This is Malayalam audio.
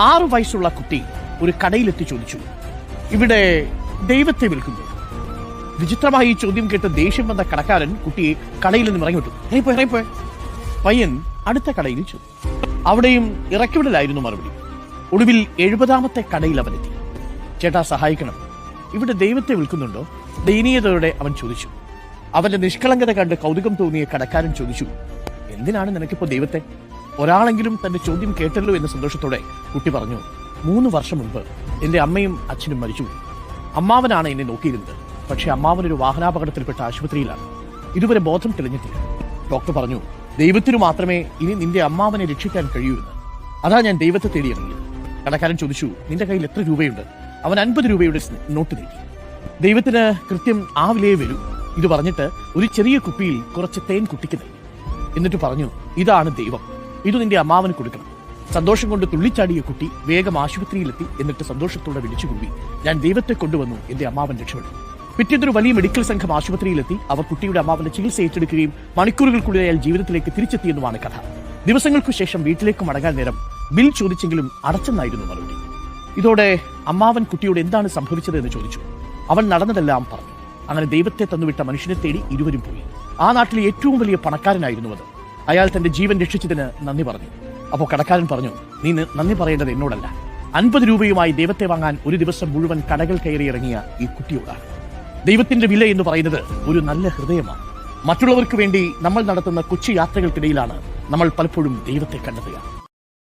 ആറു വയസ്സുള്ള കുട്ടി ഒരു കടയിലെത്തി ചോദിച്ചു. ഇവിടെ ദൈവത്തെ വിൽക്കുന്നു വിചിത്രമായി ഈ ചോദ്യം കേട്ട് ദേഷ്യം വന്ന കടക്കാരൻ കുട്ടിയെ കടയിൽ നിന്ന് ഇറങ്ങിവിട്ടു. വിട്ടു ഇറങ്ങിപ്പോ. പയ്യൻ അടുത്ത കടയിൽ ചെന്നു. അവിടെയും ഇറക്കിവിടലായിരുന്നു മറുപടി. ഒടുവിൽ എഴുപതാമത്തെ കടയിൽ അവനെത്തി. ചേട്ടാ സഹായിക്കണം. ഇവിടെ ദൈവത്തെ വിൽക്കുന്നുണ്ടോ ദയനീയതയോടെ അവൻ ചോദിച്ചു. അവന്റെ നിഷ്കളങ്കത കണ്ട് കൗതുകം തോന്നിയ കടക്കാരൻ ചോദിച്ചു. എന്തിനാണ് നിനക്കിപ്പോ ദൈവത്തെ? ഒരാളെങ്കിലും തന്റെ ചോദ്യം കേട്ടല്ലോ എന്ന സന്തോഷത്തോടെ കുട്ടി പറഞ്ഞു മൂന്ന് വർഷം മുൻപ് എന്റെ അമ്മയും അച്ഛനും മരിച്ചു. അമ്മാവനാണ് എന്നെ നോക്കിയിരുന്നത്. പക്ഷെ അമ്മാവൻ ഒരു വാഹനാപകടത്തിൽപ്പെട്ട ആശുപത്രിയിലാണ്. ഇതുവരെ ബോധം തെളിഞ്ഞിട്ടില്ല. ഡോക്ടർ പറഞ്ഞു ദൈവത്തിനു മാത്രമേ ഇനി നിന്റെ അമ്മാവനെ രക്ഷിക്കാൻ കഴിയൂ എന്ന്. അതാ ഞാൻ ദൈവത്തെ തേടി ഇറങ്ങിയത് കടക്കാരൻ ചോദിച്ചു നിന്റെ കയ്യിൽ എത്ര രൂപയുണ്ട്? അവൻ അൻപത് രൂപയുടെ നോട്ട് നീട്ടി ദൈവത്തിന് കൃത്യം ആ വിലയെ വരൂ ഇത് പറഞ്ഞിട്ട് ഒരു ചെറിയ കുപ്പിയിൽ കുറച്ച് തേൻ കുട്ടിക്ക് നൽകി. എന്നിട്ട് പറഞ്ഞു ഇതാണ് ദൈവം. ഇത് നിന്റെ അമ്മാവന് കൊടുക്കണം. സന്തോഷം കൊണ്ട് തുള്ളിച്ചാടിയ കുട്ടി വേഗം ആശുപത്രിയിലെത്തി എന്നിട്ട് സന്തോഷത്തോടെ വിളിച്ചുകൂടി ഞാൻ ദൈവത്തെ കൊണ്ടുവന്നു എന്റെ അമ്മാവൻ രക്ഷപ്പെട്ടു. പിറ്റേതൊരു വലിയ മെഡിക്കൽ സംഘം ആശുപത്രിയിലെത്തി അവർ കുട്ടിയുടെ അമ്മാവന്റെ ചികിത്സ ഏറ്റെടുക്കുകയും മണിക്കൂറുകൾക്കുള്ളിൽ അയാൾ ജീവിതത്തിലേക്ക് തിരിച്ചെത്തിയെന്നുമാണ് കഥ. ദിവസങ്ങൾക്കു ശേഷം വീട്ടിലേക്ക് മടങ്ങാൻ നേരം ബിൽ ചോദിച്ചെങ്കിലും അടച്ചെന്നായിരുന്നു മറുപടി. ഇതോടെ അമ്മാവൻ കുട്ടിയോട് എന്താണ് സംഭവിച്ചത് എന്ന് ചോദിച്ചു. അവൻ നടന്നതെല്ലാം പറഞ്ഞു. അങ്ങനെ ദൈവത്തെ തന്നുവിട്ട മനുഷ്യനെ തേടി ഇരുവരും പോയി. ആ നാട്ടിലെ ഏറ്റവും വലിയ പണക്കാരനായിരുന്നു അത്. അയാൾ തന്റെ ജീവൻ രക്ഷിച്ചതിന് നന്ദി പറഞ്ഞു. അപ്പോൾ കടക്കാരൻ പറഞ്ഞു നീ നന്ദി പറയേണ്ടത് എന്നോടല്ല. അൻപത് രൂപയുമായി ദൈവത്തെ വാങ്ങാൻ ഒരു ദിവസം മുഴുവൻ കടകൾ കയറി ഇറങ്ങിയ ഈ കുട്ടിയോടാണ്. ദൈവത്തിന്റെ വില എന്ന് പറയുന്നത് ഒരു നല്ല ഹൃദയമാണ്. മറ്റുള്ളവർക്ക് വേണ്ടി നമ്മൾ നടത്തുന്ന കൊച്ചു യാത്രകൾക്കിടയിലാണ് നമ്മൾ പലപ്പോഴും ദൈവത്തെ കണ്ടെത്തുക.